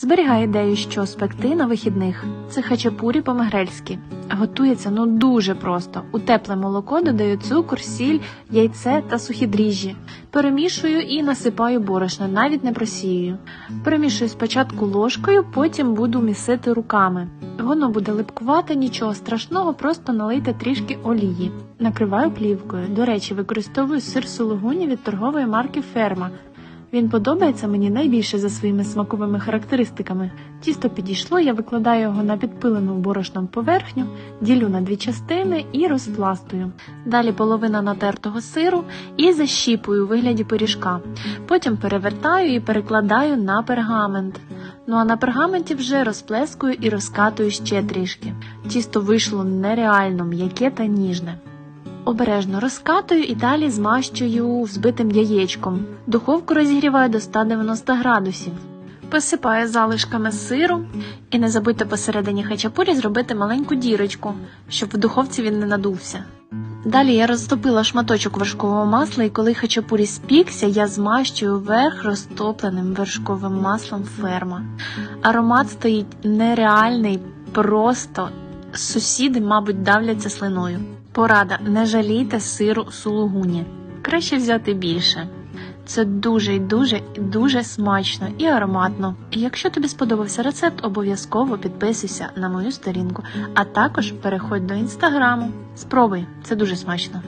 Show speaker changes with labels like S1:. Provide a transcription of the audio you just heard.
S1: Зберігай ідею, що спекти на вихідних. Це хачапурі по-мегрельськи. Готується ну дуже просто. У тепле молоко додаю цукор, сіль, яйце та сухі дріжджі. Перемішую і насипаю борошно, навіть не просіюю. Перемішую спочатку ложкою, потім буду місити руками. Воно буде липкувати, нічого страшного, просто налийте трішки олії. Накриваю плівкою. До речі, використовую сир сулугуні від торгової марки Ферма. Він подобається мені найбільше за своїми смаковими характеристиками. Тісто підійшло, я викладаю його на підпилену борошном поверхню, ділю на дві частини і розпластую. Далі половина натертого сиру і защіпую у вигляді пиріжка. Потім перевертаю і перекладаю на пергамент. Ну а на пергаменті вже розплескую і розкатую ще трішки. Тісто вийшло нереально м'яке та ніжне. Обережно розкатую і далі змащую взбитим яєчком. Духовку розігріваю до 190 градусів. Посипаю залишками сиру і не забудьте посередині хачапурі зробити маленьку дірочку, щоб в духовці він не надувся. Далі я розтопила шматочок вершкового масла, і коли хачапурі спікся, я змащую верх розтопленим вершковим маслом ферма. Аромат стоїть нереальний, просто сусіди, мабуть, давляться слиною. Порада: не жалійте сиру сулугуні. Краще взяти більше. Це дуже і дуже і дуже смачно і ароматно. Якщо тобі сподобався рецепт, обов'язково підписуйся на мою сторінку, а також переходь до інстаграму. Спробуй, це дуже смачно.